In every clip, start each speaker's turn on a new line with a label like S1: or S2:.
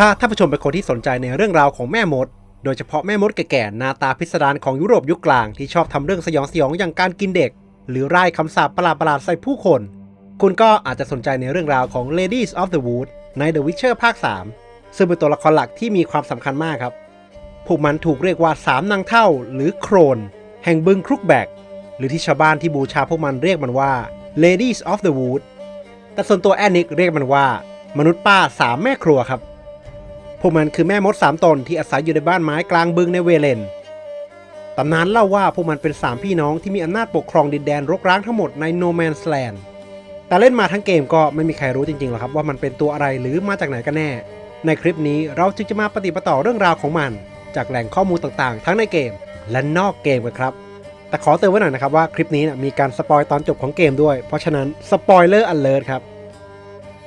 S1: ถ้าท่านผู้ชมเป็นคนที่สนใจในเรื่องราวของแม่มด โดยเฉพาะแม่มดแก่ๆหน้าตาพิสดารของยุโรปยุคกลางที่ชอบทำเรื่องสยองสยองอย่างการกินเด็ก หรือร่ายคำสาปประหลาดๆใส่ผู้คน คุณก็อาจจะสนใจในเรื่องราวของ Ladies of the Wood ใน The Witcher ภาค 3 ซึ่งเป็นตัวละครหลักที่มีความสำคัญมากครับพวกมันถูกเรียกว่าสามนางเท่าหรือโครน แห่งบึงครุกแบก หรือที่ชาวบ้านที่บูชาพวกมันเรียกมันว่า Ladies of the Wood แต่ส่วนตัวแอนนิกเรียกมันว่า มนุษย์ป้าสามแม่ครัวครับ พวกมันคือแม่มดสามตนที่อาศัยอยู่ในบ้านไม้กลางบึงในเวเลนตำนานเล่าว่าพวกมันเป็นสามพี่น้องที่มีอำนาจปกครองดินแดนรกร้างทั้งหมดใน No Man's Land แต่เล่นมาทั้งเกมก็ไม่มีใครรู้จริงๆหรอกครับว่ามันเป็นตัวอะไรหรือมาจากไหนกันแน่ ในคลิปนี้เราจึงจะมาปฏิปต่อเรื่องราวของมัน จากแหล่งข้อมูลต่างๆ ทั้งในเกมและนอกเกมกันครับ แต่ขอเตือนไว้หน่อยนะครับว่าคลิปนี้นะมีการสปอยตอนจบของเกมด้วย เพราะฉะนั้นสปอยเลอร์อันเลิศครับ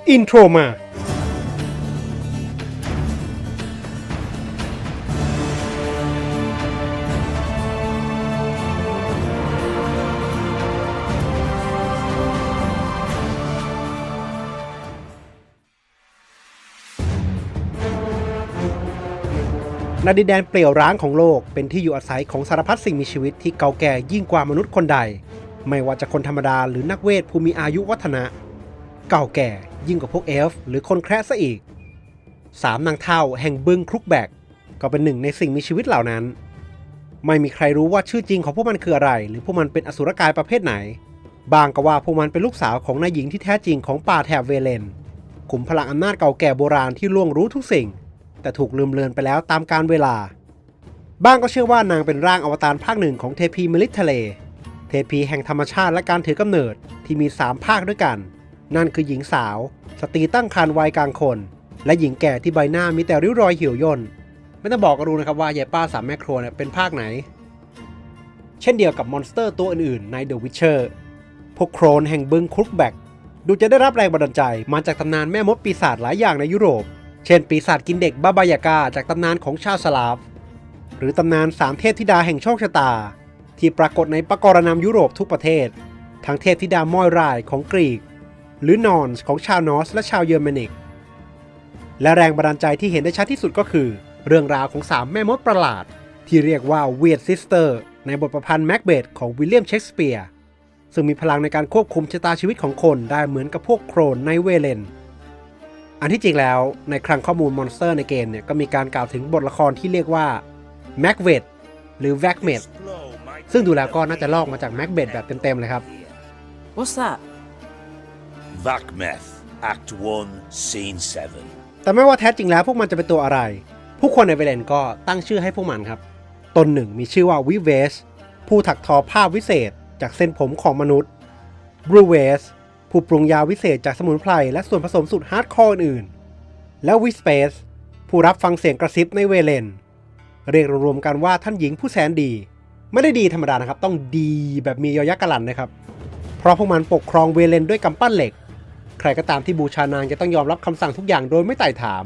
S1: อินโทรมา ณดินแดนเปลี่ยวร้างของโลกเป็นที่อยู่อาศัยของสารพัดสิ่งมีชีวิตที่เก่าแก่ยิ่งกว่ามนุษย์คนใด ไม่ว่าจะคนธรรมดาหรือนักเวทผู้มีอายุวัฒนะ เก่าแก่ยิ่งกว่าพวกเอลฟ์หรือคนแคระซะอีกสามนางเท่าแห่งบึงครุกแบกก็เป็นหนึ่งในสิ่งมีชีวิตเหล่านั้น ไม่มีใครรู้ว่าชื่อจริงของพวกมันคืออะไร หรือพวกมันเป็นอสุรกายประเภทไหน บางก็ว่าพวกมันเป็นลูกสาวของนายหญิงที่แท้จริงของป่าแถบเวเลนขุมพลังอำนาจเก่าแก่โบราณที่ล่วงรู้ทุกสิ่ง แต่ถูกลืมเลือนไปแล้วตามกาลเวลา บ้างก็เชื่อว่านางเป็นร่างอวตารภาคหนึ่งของเทพีมลิททะเล เทพีแห่งธรรมชาติและการถือกำเนิดที่มี 3 ภาคด้วยกัน นั่นคือหญิงสาว สตรีตั้งครรภ์วัยกลางคน และหญิงแก่ที่ใบหน้ามีแต่ริ้วรอยเหี่ยวย่นไม่ต้องบอกก็รู้นะครับว่ายายป้าสามแม่ครัวเนี่ยเป็นภาคไหน เช่นเดียวกับมอนสเตอร์ตัวอื่นๆใน The Witcher พวกโครนแห่งบึงครุกแบกดูจะได้รับแรงบันดาลใจมาจากตำนานแม่มดปีศาจหลายอย่างในยุโรป เช่นปีศาจกินเด็กบาบายากาจากตำนานของชาวสลาฟ หรือตำนานสามเทพธิดาแห่งโชคชะตา ที่ปรากฏในปรากรณามยุโรปทุกประเทศ ทั้งเทพธิดามอยรายของกรีก หรือนอนของชาวนอสและชาวเยอรมนิก และแรงบันดาลใจที่เห็นได้ชัดที่สุดก็คือ เรื่องราวของสามแม่มดประหลาด ที่เรียกว่าเวียดซิสเตอร์ในบทประพันธ์แม็กเบธของวิลเลียมเชกสเปียร์ซึ่งมีพลังในการควบคุมชะตาชีวิตของคนได้เหมือนกับพวกโครนในเวเลน อันที่จริงแล้วในคลังข้อมูลมอนสเตอร์ในเกมเนี่ยก็มีการกล่าวถึงบทละครที่เรียกว่าแม็กเวดหรือแวกเมดซึ่งดูแล้วก็น่าจะลอกมาจากแม็กเบดแบบเต็มๆเลยครับ
S2: What's that?
S3: Vakmeth, Act 1, Scene 7.
S1: แต่ไม่ว่าแท้จริงแล้วพวกมันจะเป็นตัวอะไร ผู้คนในเวเลนก็ตั้งชื่อให้พวกมันครับ ตนหนึ่งมีชื่อว่าวิเวสผู้ถักทอผ้าวิเศษ จากเส้นผมของมนุษย์บรูเวส ผู้ปรุงยาวิเศษจากสมุนไพรและส่วนผสมสุดฮาร์ดคอร์อื่นๆและวิสเปสผู้รับฟังเสียงกระซิบในเวเลน เรียกรวมๆกันว่าท่านหญิงผู้แสนดี ไม่ได้ดีธรรมดานะครับ ต้องดีแบบมียอยักษ์กลันนะครับ เพราะพวกมันปกครองเวเลนด้วยกำปั้นเหล็ก ใครก็ตามที่บูชานางจะต้องยอมรับคำสั่งทุกอย่างโดยไม่ไต่ถาม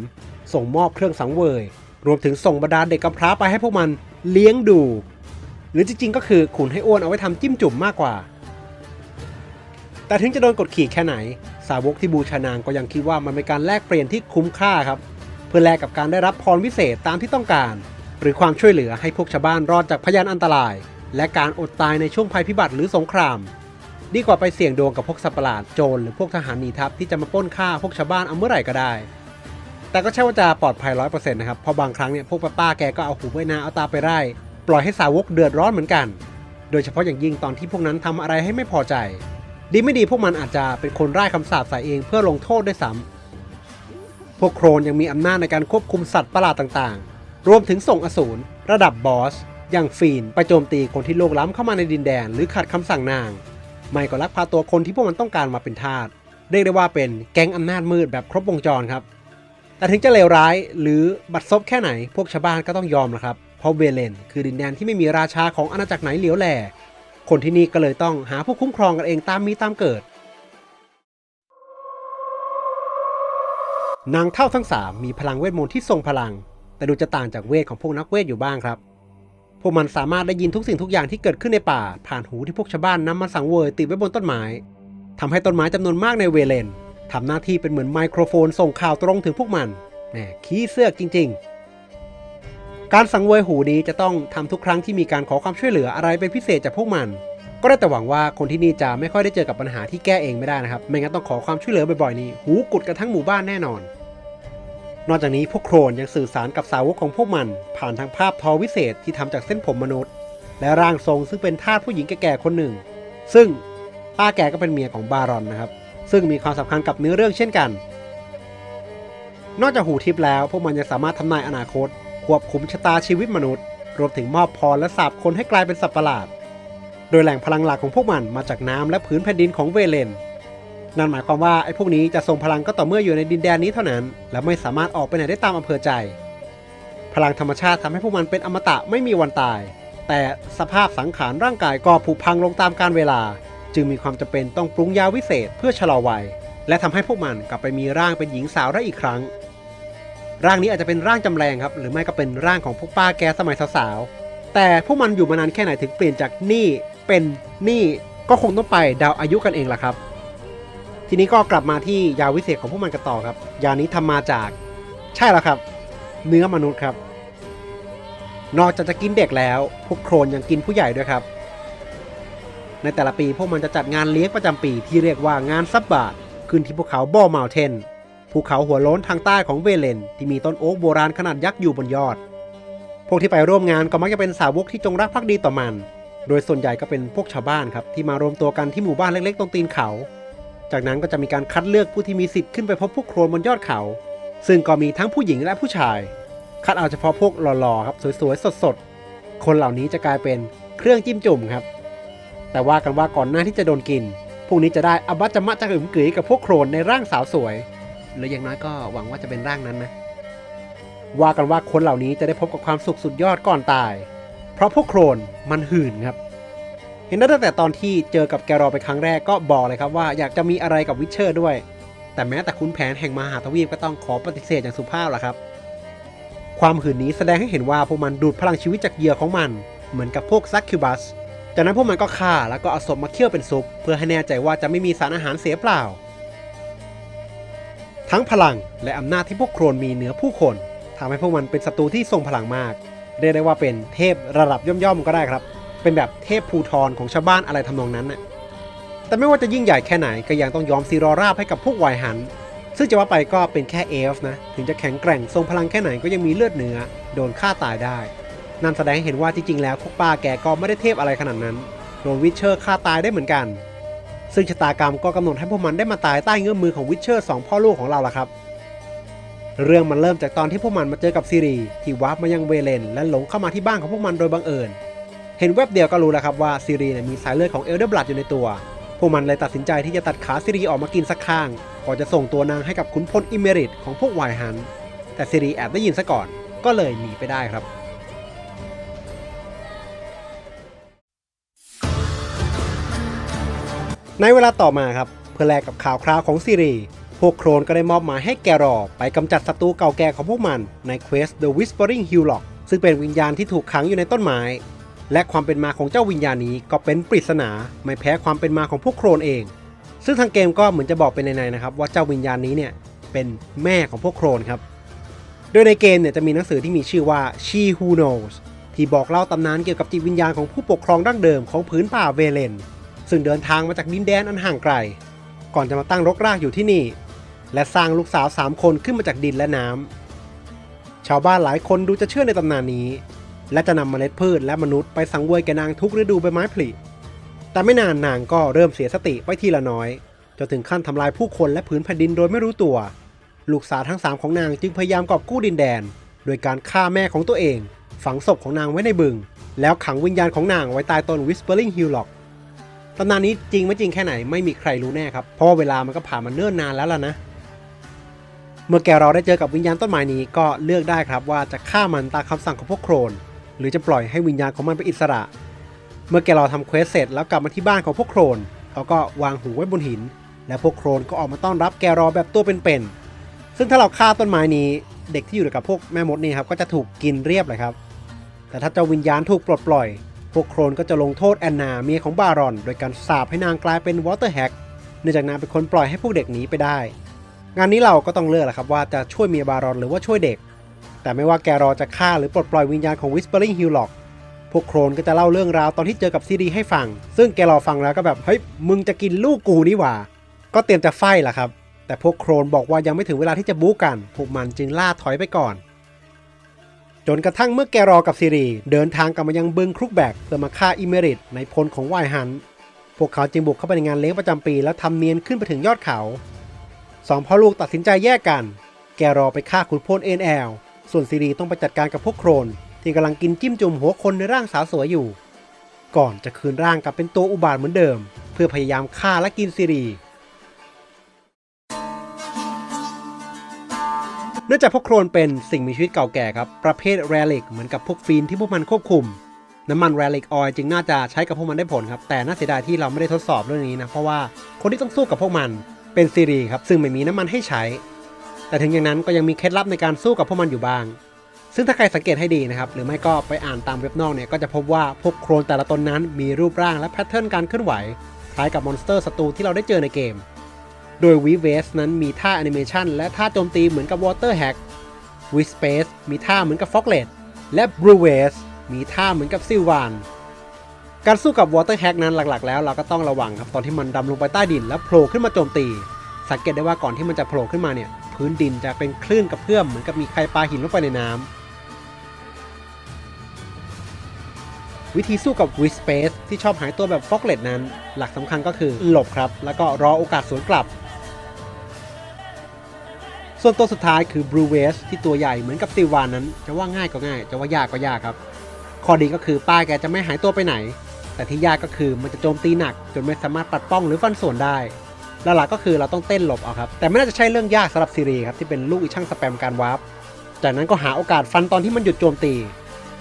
S1: ส่งมอบเครื่องสังเวย รวมถึงส่งบรรดาเด็กกำพร้าไปให้พวกมันเลี้ยงดู หรือจริงๆ ก็คือขุนให้อ้วนเอาไว้ทำจิ้มจุ่มมากกว่า แต่ถึงจะโดนกดขี่แค่ไหน สาวกที่บูชานางก็ยังคิดว่ามันเป็นการแลกเปลี่ยนที่คุ้มค่าครับ เพื่อแลกกับการได้รับพรวิเศษตามที่ต้องการ หรือความช่วยเหลือให้พวกชาวบ้านรอดจากพยานอันตราย และการอดตายในช่วงภัยพิบัติหรือสงคราม ดีกว่าไปเสี่ยงดวงกับพวกสัตว์ประหลาดโจรหรือพวกทหารหนีทัพที่จะมาป้นฆ่าพวกชาวบ้านเอาเมื่อไหร่ก็ได้ แต่ก็ใช่ว่าจะปลอดภัยร้อยเปอร์เซ็นต์นะครับเพราะบางครั้งเนี่ยพวกป้าๆแกก็เอาหูไว้นาเอาตาไปไร่ปล่อยให้สาวกเดือดร้อนเหมือนกัน โดยเฉพาะอย่างยิ่งตอนที่พวกนั้นทำอะไรให้ไม่พอใจ ดีไม่ดีพวกมันอาจจะเป็นคนร่ายคำสาปใส่เองเพื่อลงโทษด้วยซ้ำพวกโครนยังมีอำนาจในการควบคุมสัตว์ประหลาดต่างๆ รวมถึงส่งอสูรระดับบอส อย่างฟีนไปโจมตีคนที่โลกล้ำเข้ามาในดินแดน หรือขัดคำสั่งนาง ไม่ก็ลักพาตัวคนที่พวกมันต้องการมาเป็นทาสเรียกได้ว่าเป็นแก๊งอำนาจมืดแบบครบวงจรครับ แต่ถึงจะเลวร้ายหรือบัดซบแค่ไหนพวกชาวบ้านก็ต้องยอมนะครับ เพราะเวเลนคือดินแดนที่ไม่มีราชาของอาณาจักรไหนเหลียวแหล่ คนที่นี่ก็เลยต้องหาผู้คุ้มครองกันเองตามมีตามเกิด นางเท่าทั้งสามมีพลังเวทมนต์ที่ทรงพลัง แต่ดูจะต่างจากเวทของพวกนักเวทอยู่บ้างครับ พวกมันสามารถได้ยินทุกสิ่งทุกอย่างที่เกิดขึ้นในป่า ผ่านหูที่พวกชาวบ้านนำมาสังเวยติดไว้บนต้นไม้ทำให้ต้นไม้จำนวนมากในเวเลนทำหน้าที่เป็นเหมือนไมโครโฟนส่งข่าวตรงถึงพวกมันแหมขี้เสือกจริง ๆ การสังเวยหูนี้จะต้องทำทุกครั้งที่มีการขอความช่วยเหลืออะไรเป็นพิเศษจากพวกมัน ก็ได้แต่หวังว่าคนที่นี่จะไม่ค่อยได้เจอกับปัญหาที่แก้เองไม่ได้นะครับ ไม่งั้นต้องขอความช่วยเหลือบ่อยๆนี่หูกุดกันทั้งหมู่บ้านแน่นอน นอกจากนี้พวกโครนยังสื่อสารกับสาวกของพวกมัน ผ่านทางภาพทอวิเศษที่ทำจากเส้นผมมนุษย์ และร่างทรงซึ่งเป็นทาสผู้หญิงแก่ๆคนหนึ่ง ซึ่งป้าแกก็เป็นเมียของบารอนนะครับ ซึ่งมีความสำคัญกับเนื้อเรื่องเช่นกัน นอกจากหูทิพย์แล้ว พวกมันยังสามารถทำนายอนาคต ควบคุมชะตาชีวิตมนุษย์ รวมถึงมอบพรและสาบคนให้กลายเป็นสัตว์ประหลาด โดยแหล่งพลังหลักของพวกมันมาจากน้ำและพื้นแผ่นดินของเวเลน นั่นหมายความว่าไอ้พวกนี้จะทรงพลังก็ต่อเมื่ออยู่ในดินแดนนี้เท่านั้น และไม่สามารถออกไปไหนได้ตามอำเภอใจ พลังธรรมชาติทำให้พวกมันเป็นอมตะไม่มีวันตาย แต่สภาพสังขารร่างกายก็ผุพังลงตามกาลเวลา จึงมีความจำเป็นต้องปรุงยาวิเศษเพื่อชะลอวัยและทำให้พวกมันกลับไปมีร่างเป็นหญิงสาวได้อีกครั้ง ร่างนี้อาจจะเป็นร่างจำแรงครับ หรือไม่ก็เป็นร่างของพวกป้าแกสมัยสาวๆ แต่พวกมันอยู่มานานแค่ไหนถึงเปลี่ยนจากนี่เป็นนี่ก็คงต้องไปเดาวอายุกันเองล่ะครับ ทีนี้ก็กลับมาที่ยาวิเศษของพวกมันกันต่อครับ ยานี้ทำมาจาก ใช่แล้วครับ เนื้อมนุษย์ครับ นอกจากจะกินเด็กแล้ว พวกโครนยังกินผู้ใหญ่ด้วยครับ ในแต่ละปีพวกมันจะจัดงานเลี้ยงประจำปีที่เรียกว่างานซับบาทขึ้นที่ภูเขาบอร์มาลเทน ภูเขาหัวโล้นทางใต้ของเวเลน ที่มีต้นโอ๊กโบราณขนาดยักษ์อยู่บนยอด พวกที่ไปร่วมงานก็มักจะเป็นสาวกที่จงรักภักดีต่อมัน โดยส่วนใหญ่ก็เป็นพวกชาวบ้านครับที่มารวมตัวกันที่หมู่บ้านเล็กๆตรงตีนเขา จากนั้นก็จะมีการคัดเลือกผู้ที่มีสิทธิ์ขึ้นไปพบพวกโครนบนยอดเขา ซึ่งก็มีทั้งผู้หญิงและผู้ชาย คัดเอาเฉพาะพวกหล่อๆครับสวยๆสดๆ คนเหล่านี้จะกลายเป็นเครื่องจิ้มจุ่มครับ แต่ว่ากันว่าก่อนหน้าที่จะโดนกินพวกนี้จะได้อบัจจมะจะอึมกึ๋ยกับพวกโครนในร่างสาวสวย หรืออย่างน้อยก็หวังว่าจะเป็นร่างนั้นนะ ว่ากันว่าคนเหล่านี้จะได้พบกับความสุขสุดยอดก่อนตาย เพราะพวกโครนมันหื่นครับ เห็นได้ตั้งแต่ตอนที่เจอกับแกรอไปครั้งแรกก็บอกเลยครับว่าอยากจะมีอะไรกับวิเชอร์ด้วย แต่แม้แต่คุณแผนแห่งมหาทวีปก็ต้องขอปฏิเสธอย่างสุภาพแหละครับ ความหื่นนี้แสดงให้เห็นว่าพวกมันดูดพลังชีวิตจากเหยื่อของมัน เหมือนกับพวกซักคิวบัสจากนั้นพวกมันก็ฆ่าแล้วก็เอาศพมาเคี่ยวเป็นซุป เพื่อให้แน่ใจว่าจะไม่มีสารอาหารเสียเปล่า ทั้งพลังและอำนาจที่พวกโครนมีเหนือผู้คนทำให้พวกมันเป็นศัตรูที่ทรงพลังมาก เรียกได้ว่าเป็นเทพระดับย่อมๆก็ได้ครับ เป็นแบบเทพภูทรของชาวบ้านอะไรทำนองนั้นน่ะแต่ไม่ว่าจะยิ่งใหญ่แค่ไหนก็ยังต้องยอมซีรอราบให้กับพวกวายหัน ซึ่งจะว่าไปก็เป็นแค่เอลฟ์นะ ถึงจะแข็งแกร่งทรงพลังแค่ไหนก็ยังมีเลือดเนื้อโดนฆ่าตายได้ นั่นแสดงให้เห็นว่าที่จริงแล้วพวกป้าแกก็ไม่ได้เทพอะไรขนาดนั้น โดนวิเชอร์ฆ่าตายได้เหมือนกัน ซึ่งชะตากรรมก็กำหนดให้พวกมันได้มาตายใต้เงื้อมมือของวิเชอร์สองพ่อลูกของเราล่ะครับ เรื่องมันเริ่มจากตอนที่พวกมันมาเจอกับซีรีที่วาร์ปมายังเวเลน และหลงเข้ามาที่บ้านของพวกมันโดยบังเอิญ เห็นแวบเดียวก็รู้แล้วครับว่าซีรีเนี่ยมีสายเลือดของเอลเดอร์บลัดอยู่ในตัว พวกมันเลยตัดสินใจที่จะตัดขาซีรีออกมากินสักข้างก่อนจะส่งตัวนางให้กับขุนพลอิเมริตของพวกไวายฮัน แต่ซีรีแอบได้ยินซะก่อน ก็เลยหนีไปได้ครับ ในเวลาต่อมาครับเพื่อแลกกับข่าวคราวของซีรีพวกโครนก็ได้มอบหมายให้แกรอไปกำจัดศัตรูเก่าแก่ของพวกมันในเควส The Whispering Hillock ซึ่งเป็นวิญญาณที่ถูกขังอยู่ในต้นไม้ และความเป็นมาของเจ้าวิญญาณนี้ก็เป็นปริศนาไม่แพ้ความเป็นมาของพวกโครนเอง ซึ่งทางเกมก็เหมือนจะบอกเป็นในๆนะครับว่าเจ้าวิญญาณนี้เนี่ยเป็นแม่ของพวกโครนครับ โดยในเกมเนี่ยจะมีหนังสือที่มีชื่อว่า She Who Knows ที่บอกเล่าตำนานเกี่ยวกับจิตวิญญาณของผู้ปกครองดั้งเดิมของผืนป่าเวเลน ซึ่งเดินทางมาจากดินแดนอันห่างไกล ก่อนจะมาตั้งรกรากอยู่ที่นี่ และสร้างลูกสาว3คนขึ้นมาจากดินและน้ำชาวบ้านหลายคนดูจะเชื่อในตำนานนี้ และจะนำเมล็ดพืชและมนุษย์ไปสังเวยแกนางทุกฤดูใบไม้ผลิแต่ไม่นานนางก็เริ่มเสียสติไปทีละน้อยจนถึงขั้นทำลายผู้คนและผืนแผ่นดินโดยไม่รู้ตัว ลูกสาวทั้งสามของนางจึงพยายามกอบกู้ดินแดน โดยการฆ่าแม่ของตัวเอง ฝังศพของนางไว้ในบึง แล้วขังวิญญาณของนางไว้ใต้ต้น Whispering Hillock ตำนานนี้จริงไม่จริงแค่ไหนไม่มีใครรู้แน่ครับ เพราะว่าเวลามันก็ผ่านมาเนิ่นนานแล้วล่ะนะ เมื่อแกเราได้เจอกับวิญญาณต้นไม้นี้ก็เลือกได้ครับว่าจะฆ่ามันตามคำสั่งของพวกโครน หรือจะปล่อยให้วิญญาณของมันเป็นอิสระ เมื่อแกเราทำเควสเสร็จแล้วกลับมาที่บ้านของพวกโครนเขาก็วางหูไว้บนหิน และพวกโครนก็ออกมาต้อนรับแกรอแบบตัวเป็นๆซึ่งถ้าเราฆ่าต้นไม้นี้เด็กที่อยู่กับพวกแม่มดนี่ครับก็จะถูกกินเรียบเลยครับ แต่ถ้าเจ้าวิญญาณถูกปลดปล่อย พวกโครนก็จะลงโทษแอนนาเมียของบารอน โดยการสาปให้นางกลายเป็นวอเตอร์แฮกเนื่องจากนางเป็นคนปล่อยให้พวกเด็กหนีไปได้ งานนี้เราก็ต้องเลือกแหละครับว่าจะช่วยเมียบารอนหรือว่าช่วยเด็ก แต่ไม่ว่าแกรอจะฆ่าหรือปลดปล่อยวิญญาณของ Whispering Hill หรอกพวกโครนก็จะเล่าเรื่องราวตอนที่เจอกับซีดีให้ฟัง ซึ่งแกรอฟังแล้วก็แบบเฮ้ยมึงจะกินลูกกูนี่หว่า ก็เตรียมจะไฟล่ะครับ แต่พวกโครนบอกว่ายังไม่ถึงเวลาที่จะบู๊กัน พวกมันจึงล่าถอยไปก่อน จนกระทั่งเมื่อแกรอกับซีรี เดินทางกลับมายังบึงครุกแบกเพื่อมาฆ่าอิเมริตในพลของไวฮัน พวกเขาจึงบุกเข้าไปในงานเลี้ยงประจำปี แล้วทำเนียนขึ้นไปถึงยอดเขาสองพ่อลูกตัดสินใจแยกกัน แกรอไปฆ่าขุนพลเอ็นแอลส่วนซีรีต้องไปจัดการกับพวกโครน ที่กำลังกินจิ้มจุ่มหัวคนในร่างสาวสวยอยู่ ก่อนจะคืนร่างกลับเป็นตัวอุบาทเหมือนเดิม เพื่อพยายามฆ่าและกินซีรี เนื่องจากพวกโครนเป็นสิ่งมีชีวิตเก่าแก่ครับ ประเภทแรลิกเหมือนกับพวกฟีนที่พวกมันควบคุม น้ำมันแรลิกออยจึงน่าจะใช้กับพวกมันได้ผลครับ แต่น่าเสียดายที่เราไม่ได้ทดสอบเรื่องนี้นะ เพราะว่าคนที่ต้องสู้กับพวกมันเป็นซีรีครับ ซึ่งไม่มีน้ำมันให้ใช้ แต่ถึงอย่างนั้นก็ยังมีเคล็ดลับในการสู้กับพวกมันอยู่บ้าง ซึ่งถ้าใครสังเกตให้ดีนะครับ หรือไม่ก็ไปอ่านตามเว็บนอกเนี่ย ก็จะพบว่าพวกโครนแต่ละตนนั้นมีรูปร่างและแพทเทิร์นการเคลื่อนไหว คล้ายกับมอนสเตอร์ศัตรูที่เราได้เจอในเกม โดยวีเวสนั้นมีท่าแอนิเมชันและท่าโจมตีเหมือนกับวอเตอร์แฮกวิสเปซมีท่าเหมือนกับฟอกเลตและบรูเวสมีท่าเหมือนกับซิลวานการสู้กับวอเตอร์แฮกนั้นหลักๆ แล้วเราก็ต้องระวังครับตอนที่มันดำลงไปใต้ดินแล้วโผล่ขึ้นมาโจมตี สังเกตได้ว่าก่อนที่มันจะโผล่ขึ้นมาเนี่ยพื้นดินจะเป็นคลื่นกระเพื่อมเหมือนกับมีใครปาหินลงไปในน้ำวิธีสู้กับวิสเปซที่ชอบหายตัวแบบฟอกเลตนั้น หลักสำคัญก็คือหลบครับ แล้วก็รอโอกาสสวนกลับ ส่วนตัวสุดท้ายคือบรูเวสที่ตัวใหญ่เหมือนกับซิวานนั้น จะว่าง่ายก็ง่าย จะว่ายากก็ยากครับ ข้อดีก็คือป้าแกจะไม่หายตัวไปไหน แต่ที่ยากก็คือมันจะโจมตีหนัก จนไม่สามารถปัดป้องหรือฟันส่วนได้ลหลักก็คือเราต้องเต้นหลบเอาครับ แต่ไม่น่าจะใช่เรื่องยากสำหรับซีรีครับที่เป็นลูกอีช่างสแปมการวาร์ปจากนั้นก็หาโอกาสฟันตอนที่มันหยุดโจมตี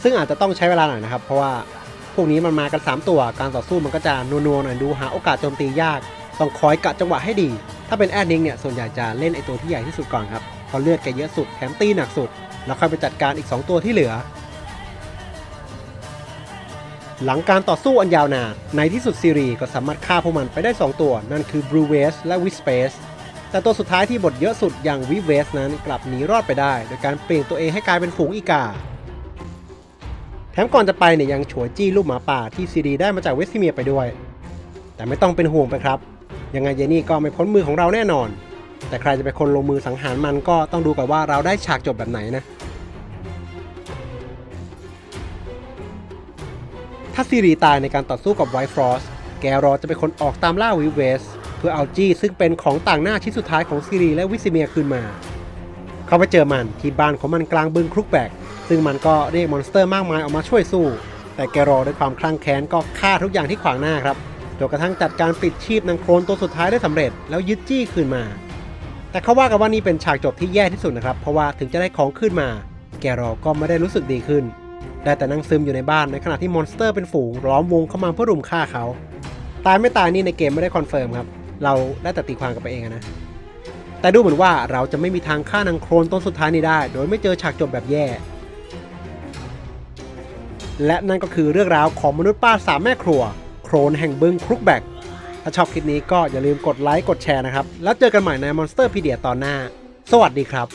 S1: ซึ่งอาจจะต้องใช้เวลาหน่อยนะครับ เพราะว่าพวกนี้มันมากัน 3 ตัว การต่อสู้มันก็จะนัวๆหน่อยดูหาโอกาสโจมตียาก ต้องคอยกะจังหวะให้ดีาเป็นแอดนิงเนี่ยส่วนใหญ่จะเล่นไอตัวที่ใหญ่ที่สุดก่อนครับเพราะเลือดแกเยอะสุดแถมตีหนักสุด แล้วค่อยไปจัดการอีก 2 ตัวที่เหลือ หลังการต่อสู้อันยาวนานในที่สุดซีรีก็สามารถฆ่าพวกมันไปได้ 2 ตัว นั่นคือ Blue w a s และ w i s p a c e แต่ตัวสุดท้ายที่บทเยอะสุดอย่าง w i v a s นั้นกลับหนีรอดไปได้ โดยการเปลี่ยนตัวเองให้กลายเป็นฝูงอีกา แถมก่อนจะไปเนี่ยยังฉวยจี้ลูกหมาป่าที่ซีรีได้มาจากเวสติเมียไปด้วย แต่ไม่ต้องเป็นห่วงไปครับ ยังไงเยนี่ก็ไม่พ้นมือของเราแน่นอน แต่ใครจะเป็นคนลงมือสังหารมันก็ต้องดูกันว่าเราได้ฉากจบแบบไหนนะ ถ้าซีรีตายในการต่อสู้กับไวท์ฟรอสแกรอจะเป็นคนออกตามล่าวิเวส เพื่อเอาจี้ซึ่งเป็นของต่างหน้าชิ้นสุดท้ายของซีรีและวิซิเมียคืนมา เขาไปเจอมันที่บ้านของมันกลางบึงครุกแบกซึ่งมันก็เรียกมอนสเตอร์มากมายออกมาช่วยสู้ แต่แกรอด้วยความคลั่งแค้นก็ฆ่าทุกอย่างที่ขวางหน้าครับ จนกระทั่งจัดการปิดชีพนางโครนตัวสุดท้ายได้สำเร็จแล้วยึดจี้คืนมา แต่เขาว่ากันว่านี่เป็นฉากจบที่แย่ที่สุดนะครับ เพราะว่าถึงจะได้ของขึ้นมา แกรอก็ไม่ได้รู้สึกดีขึ้น ได้แต่นั่งซึมอยู่ในบ้านในขณะที่มอนสเตอร์เป็นฝูงล้อมวงเข้ามาเพื่อรุมฆ่าเขาตายไม่ตายนี่ในเกมไม่ได้คอนเฟิร์มครับ เราได้แต่ตีความกันไปเองนะ แต่ดูเหมือนว่าเราจะไม่มีทางฆ่านางโครนต้นสุดท้ายนี้ได้ โดยไม่เจอฉากจบแบบแย่ และนั่นก็คือเรื่องราวของมนุษย์ป้าสามแม่ครัว โครนแห่งบึงครุกแบก ถ้าชอบคลิปนี้ก็อย่าลืมกดไลค์กดแชร์นะครับ แล้วเจอกันใหม่ใน Monster Pedia ตอนหน้า สวัสดีครับ